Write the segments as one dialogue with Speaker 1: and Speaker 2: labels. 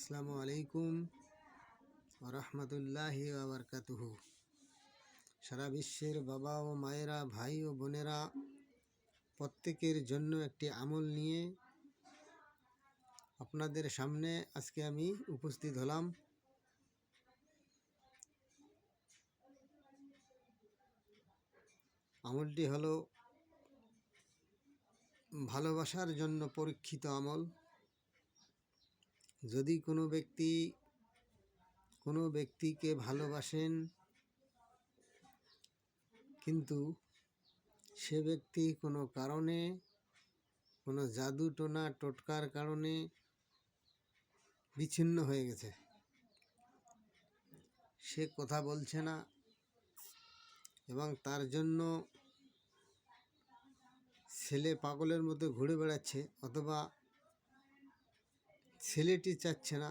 Speaker 1: আসসালামু আলাইকুম রহমতুল্লাহি আবরকাতুহু সারা বিশ্বের বাবা ও মায়েরা, ভাই ও বোনেরা, প্রত্যেকের জন্য একটি আমল নিয়ে আপনাদের সামনে আজকে আমি উপস্থিত হলাম। আমলটি হলো ভালোবাসার জন্য পরীক্ষিত আমল। যদি কোনো ব্যক্তি, কোনো ব্যক্তিকে ভালোবাসেন, কিন্তু সে ব্যক্তি কোনো কারণে, কোনো জাদু টোনা টোটকার কারণে বিচ্ছিন্ন হয়ে গেছে, সে কথা বলছে না এবং তার জন্য ছেলে পাগলের মতো ঘুরে বেড়াচ্ছে অথবা ছেলেটি চাচ্ছে না,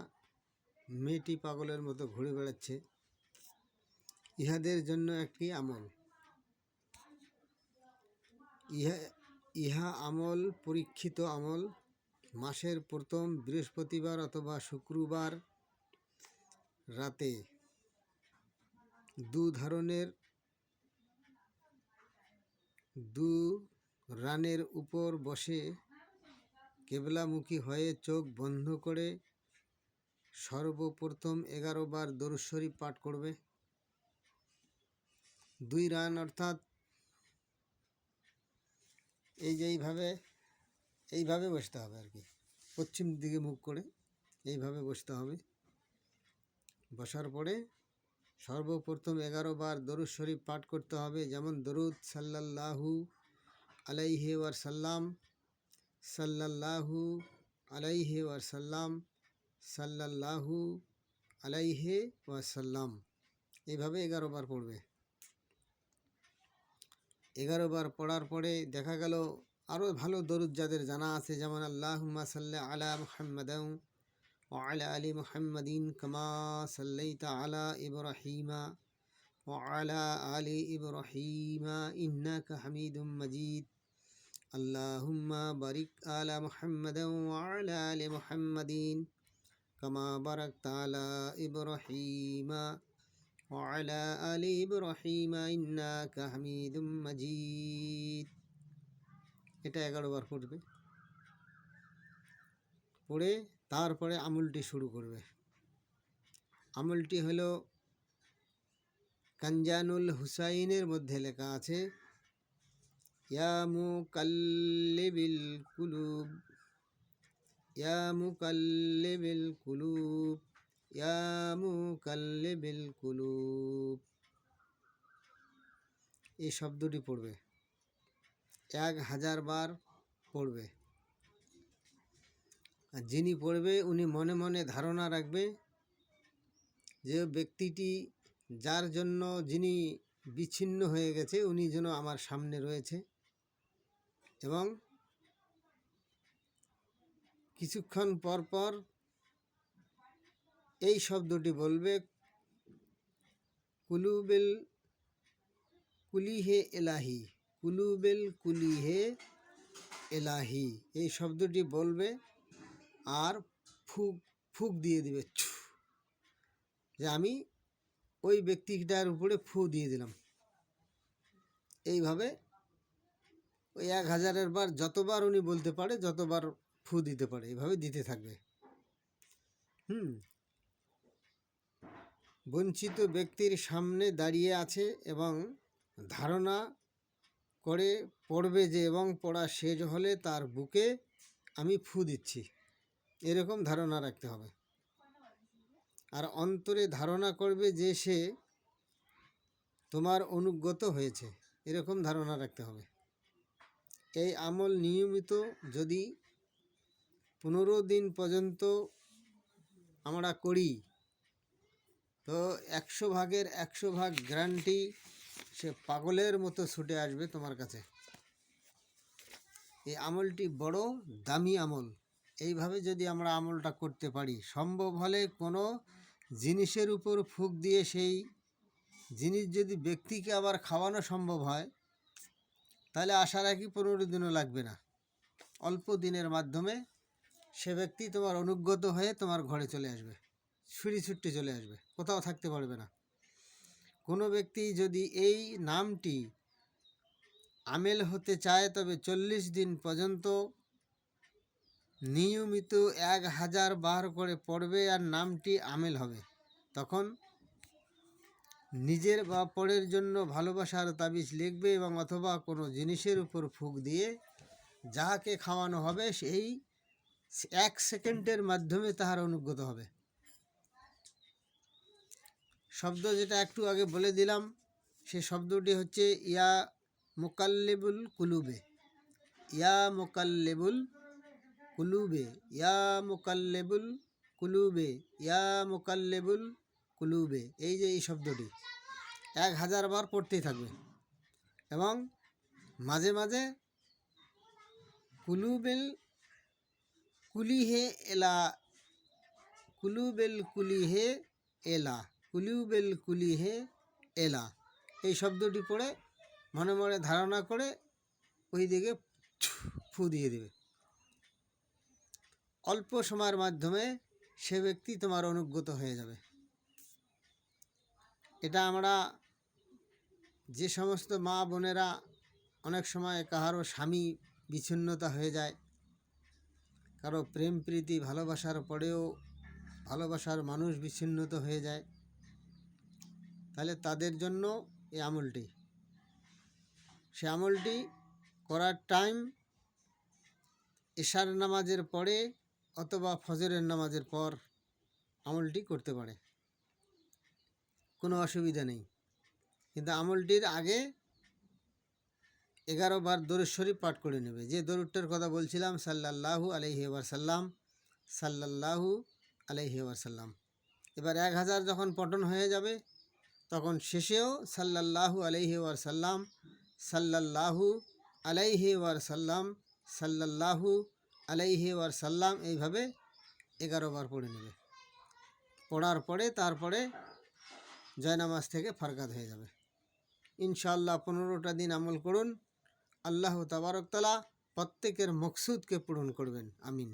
Speaker 1: মেয়েটি পাগলের মতো ঘুরে বেড়াচ্ছে। ইহাদের জন্য একটি আমল। ইহা ইহা আমল পরীক্ষিত আমল। মাসের প্রথম বৃহস্পতিবার অথবা শুক্রবার রাতে দু ধরনের, দু রানের উপর বসে কেবলামুখী হয়ে চোখ বন্ধ করে সর্বপ্রথম এগারো বার দরুদ শরীফ পাঠ করবে। দুই রান অর্থাৎ এই যে এইভাবে এইভাবে বসতে হবে আর কি। পশ্চিম দিকে মুখ করে এইভাবে বসতে হবে। বসার পরে সর্বপ্রথম এগারো বার দরুদ শরীফ পাঠ করতে হবে। যেমন দরুদ সাল্লাল্লাহু আলাইহি ওয়ার সাল্লাহু আলাইহে ওয়াসাল্লাম সাল্লাহু আলাইহে ওয়াসাল্লাম। এইভাবে এগারো বার পড়বে। এগারো বার পড়ার পরে দেখা গেল আরও ভালো দরুদ যাদের জানা আছে, যেমন আল্লাহ সাল্লাহ আলা মুহাম্মদ ও আলা আলী মুহাম্মদিন কামা সাল্লাইতা আলা ইব্রাহিমা ও আলা আলী ইব্রাহিমা ইন্না হামিদুম মজিদ। اللهم بارك على محمد وعلى آل محمد كما باركت على إبراهيم وعلى آل إبراهيم إنك حميد مجيد এটা এগারো বার পড়বে পড়ে তারপরে আমলটি শুরু করবে আমলটি হলো কাঞ্জানুল হুসাইনের মধ্যে লেখা আছে ইয়া মুকাল্লিবিল কুলুব ইয়া মুকাল্লিবিল কুলুব ইয়া মুকাল্লিবিল কুলুব এই শব্দটি পড়বে। এক হাজার বার পড়বে। আর যিনি পড়বে, উনি মনে মনে ধারণা রাখবে যে ব্যক্তিটি যার জন্য যিনি বিচ্ছিন্ন হয়ে গেছে, উনি যেন আমার সামনে রয়েছে। এবং কিছুক্ষণ পর পর এই শব্দটি বলবে, কুলুবেল কুলিহে এলাহি, কুলুবেল কুলিহে এলাহি। এই শব্দটি বলবে আর ফুক ফুক দিয়ে দিবে যে আমি ওই ব্যক্তিটার উপরে ফু দিয়ে দিলাম। এইভাবে ওই এক হাজারের বার যতবার উনি বলতে পারে, যতবার ফু দিতে পারে এইভাবে দিতে থাকবে। হুম। বঞ্চিত ব্যক্তির সামনে দাঁড়িয়ে আছে এবং ধারণা করে পড়বে যে এবং পড়া শেষ হলে তার বুকে আমি ফু দিচ্ছি। এরকম ধারণা রাখতে হবে। আর অন্তরে ধারণা করবে যে সে তোমার অনুগত হয়েছে। এরকম ধারণা রাখতে হবে। এই আমল নিয়মিত যদি পনেরো দিন পর্যন্ত আমরা করি, তো একশো ভাগের একশো ভাগ গ্যারান্টি সে পাগলের মতো ছুটে আসবে তোমার কাছে। এই আমলটি বড় দামি আমল। এইভাবে যদি আমরা আমলটা করতে পারি, সম্ভব হলে কোনো জিনিসের উপর ফুক দিয়ে সেই জিনিস যদি ব্যক্তিকে আবার খাওয়ানো সম্ভব হয় তাহলে আশা রাখি পনেরো দিনও লাগবে না। অল্প দিনের মাধ্যমে সে ব্যক্তি তোমার অনুগত হয়ে তোমার ঘরে চলে আসবে ছুরি ছুট্টি চলে আসবে, কোথাও থাকতে পারবে না। কোনো ব্যক্তি যদি এই নামটি আমেল হতে চায়, তবে চল্লিশ দিন পর্যন্ত নিয়মিত এক হাজার বার করে পড়বে আর নামটি আমেল হবে। তখন নিজের বা পরের জন্য ভালোবাসার তাবিজ লিখবে এবং অথবা কোনো জিনিসের উপর ফুক দিয়ে যাহাকে খাওয়ানো হবে, সেই এক সেকেন্ডের মাধ্যমে তাহার অনুগত হবে। শব্দ যেটা একটু আগে বলে দিলাম, সে শব্দটি হচ্ছে ইয়া মোকাল্লেবুল কুলুবে। ইয়া মোকাল্লেবুল কুলুবে। ইয়া মোকাল্লেবুল কুলুবে। ইয়া মোকাল্লেবুল কুলুবে, এই যে এই শব্দটি, এক হাজার বার পড়তেই থাকবে। এবং মাঝে মাঝে কুলুবেল কুলিহে এলা, কুলুবেল কুলিহে এলা, কুলুবেল কুলিহে এলা, এই শব্দটি পড়ে মনে মনে ধারণা করে ওই দিকে ফু দিয়ে দেবে। অল্প সময়ের মাধ্যমে সে ব্যক্তি তোমার অনুগত হয়ে যাবে। এটা আমরা যে সমস্ত মা বোনেরা অনেক সময় কাহারও স্বামী বিচ্ছিন্নতা হয়ে যায়, কারও প্রেম প্রীতি ভালোবাসার পরেও ভালোবাসার মানুষ বিচ্ছিন্নত হয়ে যায়, তাহলে তাদের জন্য এই আমলটি। সে আমলটি করার টাইম এশার নামাজের পরে অথবা ফজরের নামাজের পর আমলটি করতে পারে। কোনো অসুবিধা নেই। কিন্তু আমলটির আগে এগারো বার দরুদ পাঠ করে নেবে। যে দরুদটার কথা বলছিলাম, সাল্লাল্লাহু আলাইহি সাল্লাম সাল্লাল্লাহু আলাইহি সাল্লাম এবার এক হাজার যখন পটন হয়ে যাবে, তখন শেষেও সাল্লাল্লাহু আলাইহি সাল্লাম সাল্লাল্লাহু সাল্লাম সাল্লাল্লাহু আলাইহি সাল্লাম এইভাবে এগারো বার পড়ে নেবে। পড়ার পরে তারপরে জয়নামাজ থেকে ফারকাত হয়ে যাবে। ইনশাল্লাহ পনেরোটা দিন আমল করুন। আল্লাহ তাবারকতলা প্রত্যেকের মকসুদকে পূরণ করবেন। আমিন।